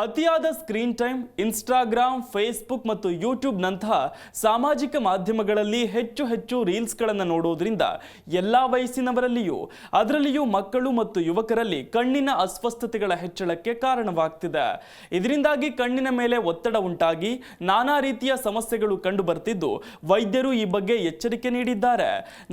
ಅತಿಯಾದ screen time Instagram, Facebook ಮತ್ತು ಯೂಟ್ಯೂಬ್ನಂತಹ ಸಾಮಾಜಿಕ ಮಾಧ್ಯಮಗಳಲ್ಲಿ ಹೆಚ್ಚು ಹೆಚ್ಚು ರೀಲ್ಸ್ಗಳನ್ನು ನೋಡುವುದರಿಂದ ಎಲ್ಲ ವಯಸ್ಸಿನವರಲ್ಲಿಯೂ, ಅದರಲ್ಲಿಯೂ ಮಕ್ಕಳು ಮತ್ತು ಯುವಕರಲ್ಲಿ ಕಣ್ಣಿನ ಅಸ್ವಸ್ಥತೆಗಳ ಹೆಚ್ಚಳಕ್ಕೆ ಕಾರಣವಾಗ್ತಿದೆ. ಇದರಿಂದಾಗಿ ಕಣ್ಣಿನ ಮೇಲೆ ಒತ್ತಡ ಉಂಟಾಗಿ ನಾನಾ ರೀತಿಯ ಸಮಸ್ಯೆಗಳು ಕಂಡುಬರ್ತಿದ್ದು, ವೈದ್ಯರು ಈ ಬಗ್ಗೆ ಎಚ್ಚರಿಕೆ ನೀಡಿದ್ದಾರೆ.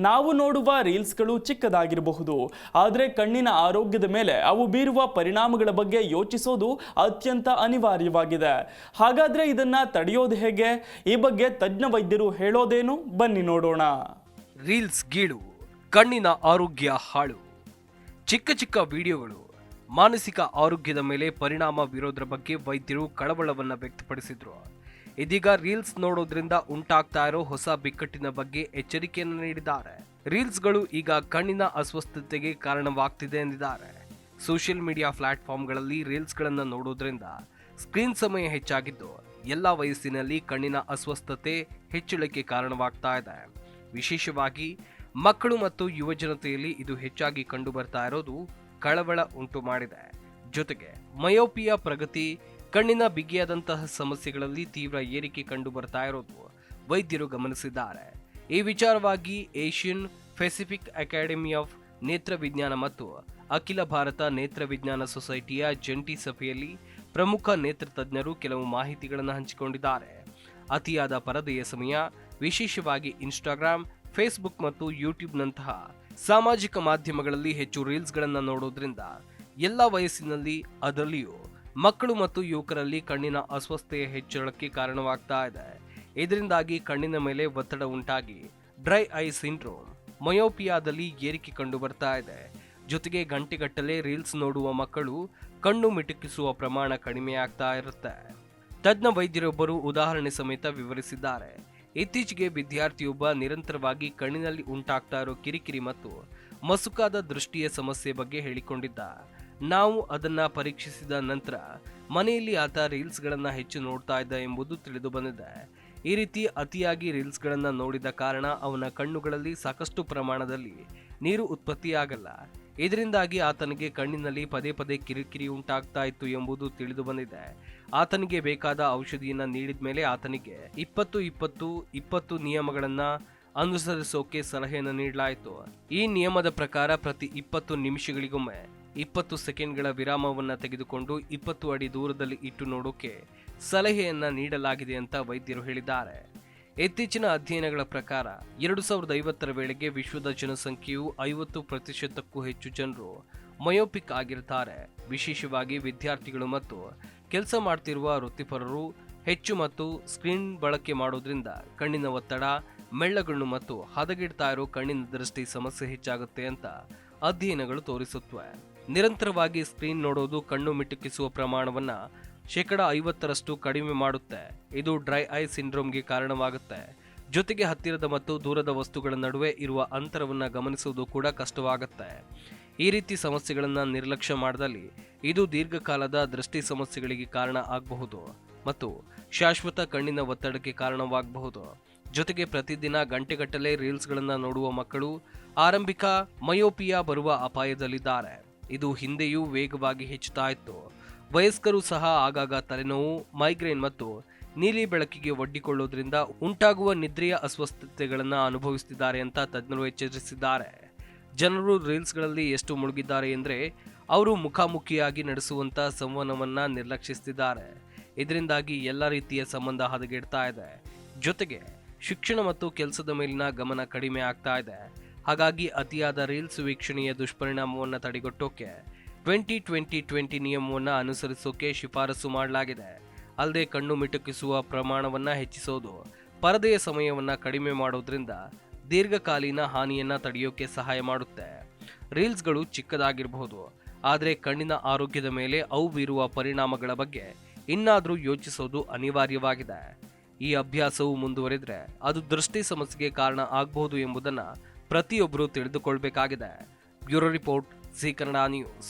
ನಾವು ನೋಡುವ ರೀಲ್ಸ್ಗಳು ಚಿಕ್ಕದಾಗಿರಬಹುದು, ಆದರೆ ಕಣ್ಣಿನ ಆರೋಗ್ಯದ ಮೇಲೆ ಅವು ಬೀರುವ ಪರಿಣಾಮಗಳ ಬಗ್ಗೆ ಯೋಚಿಸೋದು ಅತ್ಯಂತ ಅನಿವಾರ್ಯವಾಗಿದೆ. ಹಾಗಾದ್ರೆ ಇದನ್ನ ತಡೆಯೋದು ಹೇಗೆ? ಈ ಬಗ್ಗೆ ತಜ್ಞ ವೈದ್ಯರು ಹೇಳೋದೇನು? ಬನ್ನಿ ನೋಡೋಣ. ರೀಲ್ಸ್ ಗೀಳು, ಕಣ್ಣಿನ ಆರೋಗ್ಯ ಹಾಳು. ಚಿಕ್ಕ ಚಿಕ್ಕ ವಿಡಿಯೋಗಳು, ಮಾನಸಿಕ ಆರೋಗ್ಯದ ಮೇಲೆ ಪರಿಣಾಮ ಬೀರೋದ್ರ ಬಗ್ಗೆ ವೈದ್ಯರು ಕಳವಳವನ್ನ ವ್ಯಕ್ತಪಡಿಸಿದ್ರು. ಇದೀಗ ರೀಲ್ಸ್ ನೋಡೋದ್ರಿಂದ ಉಂಟಾಗ್ತಾ ಇರೋ ಹೊಸ ಬಿಕ್ಕಟ್ಟಿನ ಬಗ್ಗೆ ಎಚ್ಚರಿಕೆಯನ್ನು ನೀಡಿದ್ದಾರೆ. ರೀಲ್ಸ್ಗಳು ಈಗ ಕಣ್ಣಿನ ಅಸ್ವಸ್ಥತೆಗೆ ಕಾರಣವಾಗ್ತಿದೆ ಎಂದಿದ್ದಾರೆ. ಸೋಷಿಯಲ್ ಮೀಡಿಯಾ ಪ್ಲಾಟ್ಫಾರ್ಮ್ಗಳಲ್ಲಿ ರೀಲ್ಸ್ಗಳನ್ನು ನೋಡೋದ್ರಿಂದ ಸ್ಕ್ರೀನ್ ಸಮಯ ಹೆಚ್ಚಾಗಿದ್ದು ಎಲ್ಲ ವಯಸ್ಸಿನಲ್ಲಿ ಕಣ್ಣಿನ ಅಸ್ವಸ್ಥತೆ ಹೆಚ್ಚಳಕ್ಕೆ ಕಾರಣವಾಗ್ತಾ ಇದೆ. ವಿಶೇಷವಾಗಿ ಮಕ್ಕಳು ಮತ್ತು ಯುವಜನತೆಯಲ್ಲಿ ಇದು ಹೆಚ್ಚಾಗಿ ಕಂಡು ಬರ್ತಾ ಇರೋದು ಕಳವಳ ಉಂಟು ಮಾಡಿದೆ. ಜೊತೆಗೆ ಮಯೋಪಿಯ ಪ್ರಗತಿ ಕಣ್ಣಿನ ಬಿಗಿಯಾದಂತಹ ಸಮಸ್ಯೆಗಳಲ್ಲಿ ತೀವ್ರ ಏರಿಕೆ ಕಂಡು ಬರ್ತಾ ಇರೋದು ವೈದ್ಯರು ಗಮನಿಸಿದ್ದಾರೆ. ಈ ವಿಚಾರವಾಗಿ ಏಷ್ಯನ್ ಪೆಸಿಫಿಕ್ ಅಕಾಡೆಮಿ ಆಫ್ ನೇತ್ರ ವಿಜ್ಞಾನ ಮತ್ತು ಅಖಿಲ ಭಾರತ ನೇತ್ರ ವಿಜ್ಞಾನ ಸೊಸೈಟಿಯ ಜಂಟಿ ಸಭೆಯಲ್ಲಿ ಪ್ರಮುಖ ನೇತ್ರ ತಜ್ಞರು ಕೆಲವು ಮಾಹಿತಿಗಳನ್ನು ಹಂಚಿಕೊಂಡಿದ್ದಾರೆ. ಅತಿಯಾದ ಪರದೆಯ ಸಮಯ, ವಿಶೇಷವಾಗಿ ಇನ್ಸ್ಟಾಗ್ರಾಮ್ ಫೇಸ್ಬುಕ್ ಮತ್ತು ಯೂಟ್ಯೂಬ್ನಂತಹ ಸಾಮಾಜಿಕ ಮಾಧ್ಯಮಗಳಲ್ಲಿ ಹೆಚ್ಚು ರೀಲ್ಸ್ಗಳನ್ನು ನೋಡೋದ್ರಿಂದ ಎಲ್ಲ ವಯಸ್ಸಿನಲ್ಲಿ ಅದರಲ್ಲಿಯೂ ಮಕ್ಕಳು ಮತ್ತು ಯುವಕರಲ್ಲಿ ಕಣ್ಣಿನ ಅಸ್ವಸ್ಥತೆಯ ಹೆಚ್ಚಳಕ್ಕೆ ಕಾರಣವಾಗ್ತಾ ಇದೆ. ಇದರಿಂದಾಗಿ ಕಣ್ಣಿನ ಮೇಲೆ ಒತ್ತಡ ಉಂಟಾಗಿ ಡ್ರೈ ಐ ಸಿಂಡ್ರೋಮ್, ಮಯೋಪಿಯಾದಲ್ಲಿ ಏರಿಕೆ ಕಂಡು ಬರ್ತಾ ಇದೆ. ಜೊತೆಗೆ ಗಂಟೆಗಟ್ಟಲೆ ರೀಲ್ಸ್ ನೋಡುವ ಮಕ್ಕಳು ಕಣ್ಣು ಮಿಟುಕಿಸುವ ಪ್ರಮಾಣ ಕಡಿಮೆಯಾಗ್ತಾ ಇರುತ್ತೆ. ತಜ್ಞ ವೈದ್ಯರೊಬ್ಬರು ಉದಾಹರಣೆ ಸಮೇತ ವಿವರಿಸಿದ್ದಾರೆ. ಇತ್ತೀಚೆಗೆ ವಿದ್ಯಾರ್ಥಿಯೊಬ್ಬ ನಿರಂತರವಾಗಿ ಕಣ್ಣಿನಲ್ಲಿ ಉಂಟಾಗ್ತಾ ಇರೋ ಕಿರಿಕಿರಿ ಮತ್ತು ಮಸುಕಾದ ದೃಷ್ಟಿಯ ಸಮಸ್ಯೆ ಬಗ್ಗೆ ಹೇಳಿಕೊಂಡಿದ್ದ. ನಾವು ಅದನ್ನ ಪರೀಕ್ಷಿಸಿದ ನಂತರ ಮನೆಯಲ್ಲಿ ಆತ ರೀಲ್ಸ್ಗಳನ್ನು ಹೆಚ್ಚು ನೋಡ್ತಾ ಇದ್ದ ಎಂಬುದು ತಿಳಿದು ಬಂದಿದೆ. ಈ ರೀತಿ ಅತಿಯಾಗಿ ರೀಲ್ಸ್ಗಳನ್ನು ನೋಡಿದ ಕಾರಣ ಅವನ ಕಣ್ಣುಗಳಲ್ಲಿ ಸಾಕಷ್ಟು ಪ್ರಮಾಣದಲ್ಲಿ ನೀರು ಉತ್ಪತ್ತಿಯಾಗಲ್ಲ. ಇದರಿಂದಾಗಿ ಆತನಿಗೆ ಕಣ್ಣಿನಲ್ಲಿ ಪದೇ ಪದೇ ಕಿರಿಕಿರಿ ಉಂಟಾಗ್ತಾ ಇತ್ತು ಎಂಬುದು ತಿಳಿದು ಬಂದಿದೆ. ಆತನಿಗೆ ಬೇಕಾದ ಔಷಧಿಯನ್ನ ನೀಡಿದ ಮೇಲೆ ಆತನಿಗೆ ಇಪ್ಪತ್ತು ಇಪ್ಪತ್ತು ಇಪ್ಪತ್ತು ನಿಯಮಗಳನ್ನ ಅನುಸರಿಸೋಕೆ ಸಲಹೆಯನ್ನು ನೀಡಲಾಯಿತು. ಈ ನಿಯಮದ ಪ್ರಕಾರ ಪ್ರತಿ ಇಪ್ಪತ್ತು ನಿಮಿಷಗಳಿಗೊಮ್ಮೆ ಇಪ್ಪತ್ತು ಸೆಕೆಂಡ್ಗಳ ವಿರಾಮವನ್ನು ತೆಗೆದುಕೊಂಡು ಇಪ್ಪತ್ತು ಅಡಿ ದೂರದಲ್ಲಿ ಇಟ್ಟು ನೋಡೋಕೆ ಸಲಹೆಯನ್ನ ನೀಡಲಾಗಿದೆ ಅಂತ ವೈದ್ಯರು ಹೇಳಿದ್ದಾರೆ. ಇತ್ತೀಚಿನ ಅಧ್ಯಯನಗಳ ಪ್ರಕಾರ, ಎರಡು ಸಾವಿರದ ಐವತ್ತರ ವೇಳೆಗೆ ವಿಶ್ವದ ಜನಸಂಖ್ಯೆಯು ಐವತ್ತು ಪ್ರತಿಶತಕ್ಕೂ ಹೆಚ್ಚು ಜನರು ಮಯೋಪಿಕ್ ಆಗಿರ್ತಾರೆ. ವಿಶೇಷವಾಗಿ ವಿದ್ಯಾರ್ಥಿಗಳು ಮತ್ತು ಕೆಲಸ ಮಾಡ್ತಿರುವ ವೃತ್ತಿಪರರು ಹೆಚ್ಚು ಮತ್ತು ಸ್ಕ್ರೀನ್ ಬಳಕೆ ಮಾಡೋದ್ರಿಂದ ಕಣ್ಣಿನ ಒತ್ತಡ, ಮೆಳ್ಳಗಣ್ಣು ಮತ್ತು ಹದಗೆಡ್ತಾ ಇರೋ ಕಣ್ಣಿನ ದೃಷ್ಟಿ ಸಮಸ್ಯೆ ಹೆಚ್ಚಾಗುತ್ತೆ ಅಂತ ಅಧ್ಯಯನಗಳು ತೋರಿಸುತ್ತವೆ ನಿರಂತರವಾಗಿ ಸ್ಕ್ರೀನ್ ನೋಡೋದು ಕಣ್ಣು ಮಿಟುಕಿಸುವ ಪ್ರಮಾಣವನ್ನ ಶೇಕಡ ಐವತ್ತರಷ್ಟು ಕಡಿಮೆ ಮಾಡುತ್ತೆ. ಇದು ಡ್ರೈ ಐ ಸಿಂಡ್ರೋಮ್ಗೆ ಕಾರಣವಾಗುತ್ತೆ. ಜೊತೆಗೆ ಹತ್ತಿರದ ಮತ್ತು ದೂರದ ವಸ್ತುಗಳ ನಡುವೆ ಇರುವ ಅಂತರವನ್ನು ಗಮನಿಸುವುದು ಕೂಡ ಕಷ್ಟವಾಗುತ್ತೆ. ಈ ರೀತಿ ಸಮಸ್ಯೆಗಳನ್ನು ನಿರ್ಲಕ್ಷ್ಯ ಮಾಡದಲ್ಲಿ ಇದು ದೀರ್ಘಕಾಲದ ದೃಷ್ಟಿ ಸಮಸ್ಯೆಗಳಿಗೆ ಕಾರಣ ಆಗಬಹುದು ಮತ್ತು ಶಾಶ್ವತ ಕಣ್ಣಿನ ಒತ್ತಡಕ್ಕೆ ಕಾರಣವಾಗಬಹುದು. ಜೊತೆಗೆ ಪ್ರತಿದಿನ ಗಂಟೆಗಟ್ಟಲೆ ರೀಲ್ಸ್ಗಳನ್ನು ನೋಡುವ ಮಕ್ಕಳು ಆರಂಭಿಕ ಮಯೋಪಿಯಾ ಬರುವ ಅಪಾಯದಲ್ಲಿದ್ದಾರೆ. ಇದು ಹಿಂದೆಯೂ ವೇಗವಾಗಿ ಹೆಚ್ಚುತ್ತಾ ಇತ್ತು. ವಯಸ್ಕರು ಸಹ ಆಗಾಗ ತಲೆನೋವು, ಮೈಗ್ರೇನ್ ಮತ್ತು ನೀಲಿ ಬೆಳಕಿಗೆ ಒಡ್ಡಿಕೊಳ್ಳೋದ್ರಿಂದ ಉಂಟಾಗುವ ನಿದ್ರೆಯ ಅಸ್ವಸ್ಥತೆಗಳನ್ನು ಅನುಭವಿಸುತ್ತಿದ್ದಾರೆ ಅಂತ ತಜ್ಞರು ಎಚ್ಚರಿಸಿದ್ದಾರೆ. ಜನರು ರೀಲ್ಸ್ಗಳಲ್ಲಿ ಎಷ್ಟು ಮುಳುಗಿದ್ದಾರೆ ಎಂದರೆ ಅವರು ಮುಖಾಮುಖಿಯಾಗಿ ನಡೆಸುವಂಥ ಸಂವಹನವನ್ನು ನಿರ್ಲಕ್ಷಿಸುತ್ತಿದ್ದಾರೆ ಇದರಿಂದಾಗಿ ಎಲ್ಲ ರೀತಿಯ ಸಂಬಂಧ ಹದಗೆಡ್ತಾ ಇದೆ. ಜೊತೆಗೆ ಶಿಕ್ಷಣ ಮತ್ತು ಕೆಲಸದ ಮೇಲಿನ ಗಮನ ಕಡಿಮೆ ಆಗ್ತಾ ಇದೆ. ಹಾಗಾಗಿ ಅತಿಯಾದ ರೀಲ್ಸ್ ವೀಕ್ಷಣೆಯ ದುಷ್ಪರಿಣಾಮವನ್ನು ತಡೆಗಟ್ಟೋಕೆ ಟ್ವೆಂಟಿ ಟ್ವೆಂಟಿ ಟ್ವೆಂಟಿ ನಿಯಮವನ್ನು ಅನುಸರಿಸೋಕೆ ಶಿಫಾರಸು ಮಾಡಲಾಗಿದೆ. ಅಲ್ಲದೆ ಕಣ್ಣು ಮಿಟುಕಿಸುವ ಪ್ರಮಾಣವನ್ನು ಹೆಚ್ಚಿಸೋದು, ಪರದೆಯ ಸಮಯವನ್ನು ಕಡಿಮೆ ಮಾಡೋದ್ರಿಂದ ದೀರ್ಘಕಾಲೀನ ಹಾನಿಯನ್ನು ತಡೆಯೋಕೆ ಸಹಾಯ ಮಾಡುತ್ತೆ. ರೀಲ್ಸ್ಗಳು ಚಿಕ್ಕದಾಗಿರಬಹುದು, ಆದರೆ ಕಣ್ಣಿನ ಆರೋಗ್ಯದ ಮೇಲೆ ಅವು ಬೀರುವ ಪರಿಣಾಮಗಳ ಬಗ್ಗೆ ಇನ್ನಾದರೂ ಯೋಚಿಸೋದು ಅನಿವಾರ್ಯವಾಗಿದೆ. ಈ ಅಭ್ಯಾಸವು ಮುಂದುವರೆದರೆ ಅದು ದೃಷ್ಟಿ ಸಮಸ್ಯೆಗೆ ಕಾರಣ ಆಗಬಹುದು ಎಂಬುದನ್ನು ಪ್ರತಿಯೊಬ್ಬರೂ ತಿಳಿದುಕೊಳ್ಬೇಕಾಗಿದೆ. Bureau report Zee Kannada news.